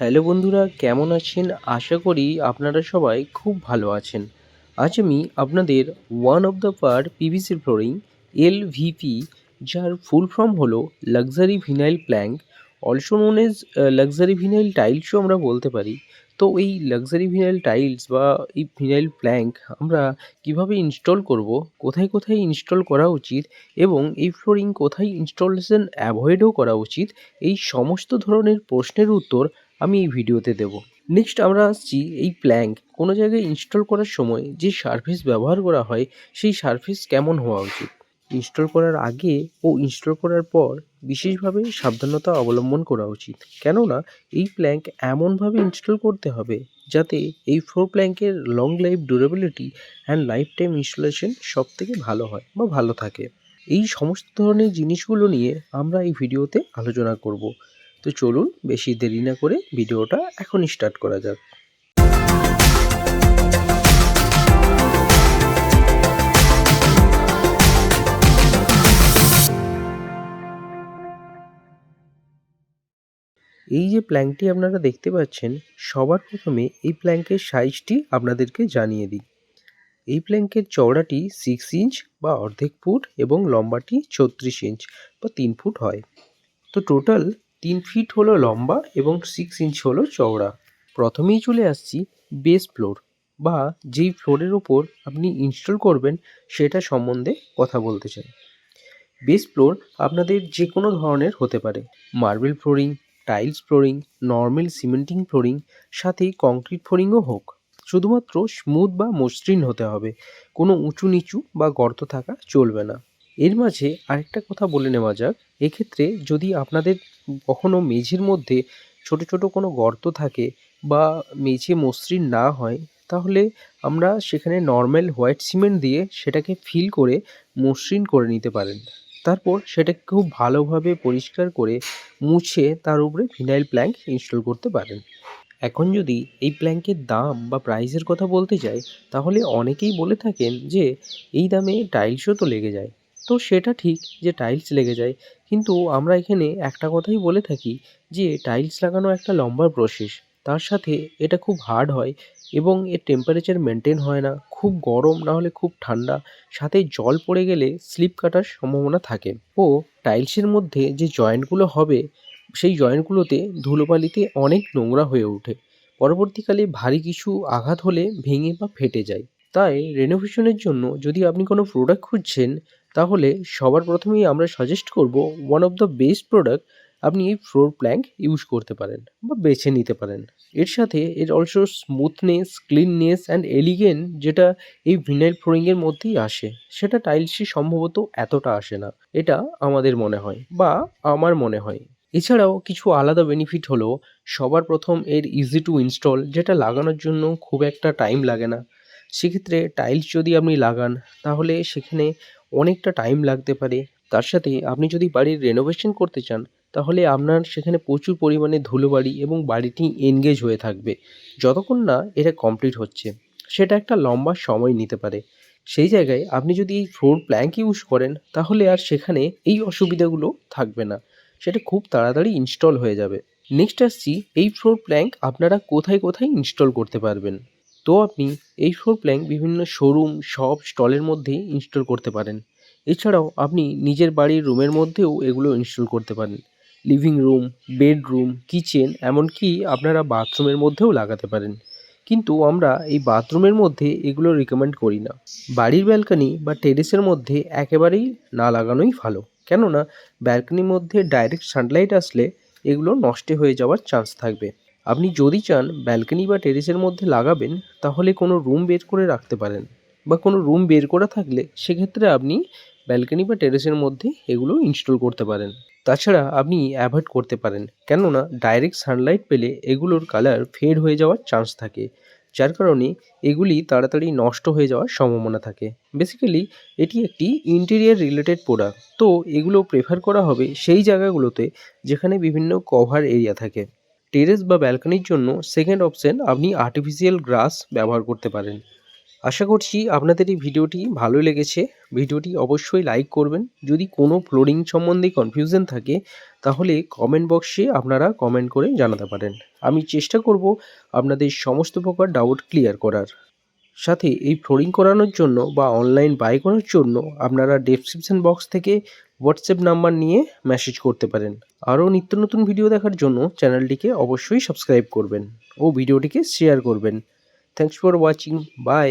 Hello বন্ধুরা, কেমন আছেন? আশা করি আপনারা সবাই খুব ভালো আছেন। আজ আমি আপনাদের one of the par PVC flooring L VP যার ফুল ফর্ম হলো luxury vinyl plank also known as luxury vinyl টাইলসও আমরা বলতে পারি। তো এই লাক্সারি ভিনাইল টাইলস বা এই ভিনাইল প্ল্যাঙ্ক আমরা কীভাবে ইনস্টল করব, কোথায় কোথায় ইনস্টল করা উচিত এবং এই ফ্লোরিং কোথায় ইনস্টলেশন অ্যাভয়েডও করা উচিত, এই সমস্ত ধরনের প্রশ্নের উত্তর আমি এই ভিডিওতে দেব। নেক্সট আমরা আসছি এই প্ল্যাঙ্ক কোনো জায়গায় ইনস্টল করার সময় যে সার্ভিস ব্যবহার করা হয়, সেই সার্ভিস কেমন হওয়া উচিত? ইনস্টল করার আগে ও ইনস্টল করার পর বিশেষভাবে সাবধানতা অবলম্বন করা উচিত। কেননা এই প্ল্যাঙ্ক এমনভাবে ইনস্টল করতে হবে যাতে এই floor প্ল্যাঙ্কের long life durability and life time installation সব থেকে ভালো হয় বা ভালো থাকে। এই সমস্ত ধরনের জিনিসগুলো নিয়ে আমরা এই ভিডিওতে আলোচনা করব। তো চলুন বেশি দেরি না করে ভিডিওটা এখনই স্টার্ট করা যাক। এই যে প্ল্যাঙ্কটি আপনারা দেখতে পাচ্ছেন, সবার প্রথমে এই প্ল্যাঙ্কের সাইজটি আপনাদেরকে জানিয়ে দিই। এই প্ল্যাঙ্কের চওড়াটি সিক্স ইঞ্চ বা অর্ধেক ফুট এবং লম্বাটি ছত্রিশ ইঞ্চ বা তিন ফুট হয়। তো টোটাল তিন ফিট হলো লম্বা এবং সিক্স ইঞ্চ হলো চওড়া। প্রথমেই চলে আসছি বেস ফ্লোর বা যেই ফ্লোরের ওপর আপনি ইনস্টল করবেন সেটা সম্বন্ধে কথা বলতে চাই। বেস ফ্লোর আপনাদের যে কোনো ধরনের হতে পারে। Marble flooring tiles flooring normal cementing flooring সাথে কংক্রিট ফ্লোরিংও হোক। শুধুমাত্র স্মুথ বা মসৃণ হতে হবে। কোনো উঁচু নিচু বা গর্ত থাকা চলবে না। এর মাঝে আরেকটা কথা বলে নেওয়া যাক। এক্ষেত্রে যদি আপনাদের কখনো মেঝের মধ্যে ছোট ছোট কোনো গর্ত থাকে বা মেঝে মসৃণ না হয়, তাহলে আমরা সেখানে নর্মাল হোয়াইট সিমেন্ট দিয়ে সেটাকে ফিল করে মসৃণ করে নিতে পারেন। তারপর সেটাকে খুব ভালোভাবে পরিষ্কার করে মুছে তার উপরে ফিনাইল প্ল্যাঙ্ক ইনস্টল করতে পারেন। এখন যদি এই প্ল্যাঙ্কের দাম বা প্রাইসের কথা বলতে যাই, তাহলে অনেকেই বলে থাকেন যে এই দামে টাইলসও তো লেগে যায়। তো সেটা ঠিক যে টাইলস লেগে যায়। কিন্তু আমরা এখানে একটা কথাই বলে থাকি যে টাইলস লাগানো একটা লম্বা প্রসেস তার সাথে এটা খুব হার্ড হয় এবং এর টেম্পারেচার মেনটেন হয় না। খুব গরম না হলে খুব ঠান্ডা। সাথে জল পড়ে গেলে স্লিপ কাটার সম্ভাবনা থাকে। ও টাইলসের মধ্যে যে জয়েন্টগুলো হবে, সেই জয়েন্টগুলোতে ধুলোবালিতে অনেক নোংরা হয়ে ওঠে। পরবর্তীকালে ভারী কিছু আঘাত হলে ভেঙে বা ফেটে যায়। তাই রেনোভেশনের জন্য যদি আপনি কোনো প্রোডাক্ট খুঁজছেন তাহলে সবার প্রথমেই আমরা সাজেস্ট করব one of the best product আপনি এই ফ্লোর প্ল্যাঙ্ক ইউজ করতে পারেন বা বেছে নিতে পারেন। এর সাথে এর also smoothness cleanness and elegant যেটা এই ভিনাইল ফ্লোরিংয়ের মধ্যেই আসে, সেটা টাইলসে সম্ভবত এতটা আসে না, এটা আমাদের মনে হয় বা আমার মনে হয়। এছাড়াও কিছু আলাদা বেনিফিট হলো, সবার প্রথম এর ইজি টু ইনস্টল যেটা লাগানোর জন্য খুব একটা টাইম লাগে না। সেক্ষেত্রে টাইলস যদি আপনি লাগান, তাহলে সেখানে অনেকটা টাইম লাগতে পারে। তার সাথে আপনি যদি বাড়ির রেনোভেশন করতে চান, তাহলে আপনার সেখানে প্রচুর পরিমাণে ধুলোবালি এবং বাড়িটি এনগেজ হয়ে থাকবে। যতক্ষণ না এটা কমপ্লিট হচ্ছে, সেটা একটা লম্বা সময় নিতে পারে। সেই জায়গায় আপনি যদি এই ফ্লোর প্ল্যাঙ্ক ইউজ করেন, তাহলে আর সেখানে এই অসুবিধাগুলো থাকবে না। সেটা খুব তাড়াতাড়ি ইনস্টল হয়ে যাবে। নেক্সট আসছি, এই ফ্লোর প্ল্যাঙ্ক আপনারা কোথায় কোথায় ইনস্টল করতে পারবেন? তো আপনি এই ফ্লোর প্ল্যাঙ্ক বিভিন্ন শোরুম শপ স্টলের মধ্যে ইনস্টল করতে পারেন। এছাড়াও আপনি নিজের বাড়ির রুমের মধ্যেও এগুলো ইনস্টল করতে পারেন। লিভিং রুম বেডরুম কিচেন এমনকি আপনারা বাথরুমের মধ্যেও লাগাতে পারেন। কিন্তু আমরা এই বাথরুমের মধ্যে এগুলো রিকমেন্ড করি না। বাড়ির ব্যালকানি বা টেরেসের মধ্যে একেবারেই না লাগানোই ভালো। কেননা ব্যালকানির মধ্যে ডাইরেক্ট সানলাইট আসলে এগুলো নষ্ট হয়ে যাওয়ার চান্স থাকবে। আপনি যদি চান ব্যালকনি বা টেরেসের মধ্যে লাগাবেন, তাহলে কোনো রুম বের করে রাখতে পারেন। বা কোনো রুম বের করা থাকলে সেক্ষেত্রে আপনি ব্যালকনি বা টেরেসের মধ্যে এগুলো ইনস্টল করতে পারেন। তাছাড়া আপনি অ্যাভয়েড করতে পারেন, কেননা ডাইরেক্ট সানলাইট পেলে এগুলোর কালার ফেড হয়ে যাওয়ার চান্স থাকে, যার কারণে এগুলি তাড়াতাড়ি নষ্ট হয়ে যাওয়ার সম্ভাবনা থাকে। বেসিক্যালি এটি একটি ইন্টেরিয়ার রিলেটেড প্রোডাক্ট তো এগুলো প্রেফার করা হবে সেই জায়গাগুলোতে যেখানে বিভিন্ন কভার এরিয়া থাকে। টেরেস বা ব্যালকনির জন্য সেকেন্ড অপশন আপনি আর্টিফিশিয়াল গ্রাস ব্যবহার করতে পারেন। আশা করছি আপনাদের এই ভিডিওটি ভালো লেগেছে। ভিডিওটি অবশ্যই লাইক করবেন। যদি কোনো ফ্লোরিং সম্বন্ধে কনফিউশন থাকে, তাহলে কমেন্ট বক্সে আপনারা কমেন্ট করে জানাতে পারেন। আমি চেষ্টা করব আপনাদের সমস্ত প্রকার ডাউট ক্লিয়ার করার। সাথে এই ফ্লোরিং করানোর জন্য বা অনলাইন বাই করার জন্য আপনারা ডেসক্রিপশন বক্স থেকে হোয়াটসঅ্যাপ নাম্বার নিয়ে মেসেজ করতে পারেন। আরও নিত্য নতুন ভিডিও দেখার জন্য চ্যানেলটিকে অবশ্যই সাবস্ক্রাইব করবেন ও ভিডিওটিকে শেয়ার করবেন। Thanks for watching by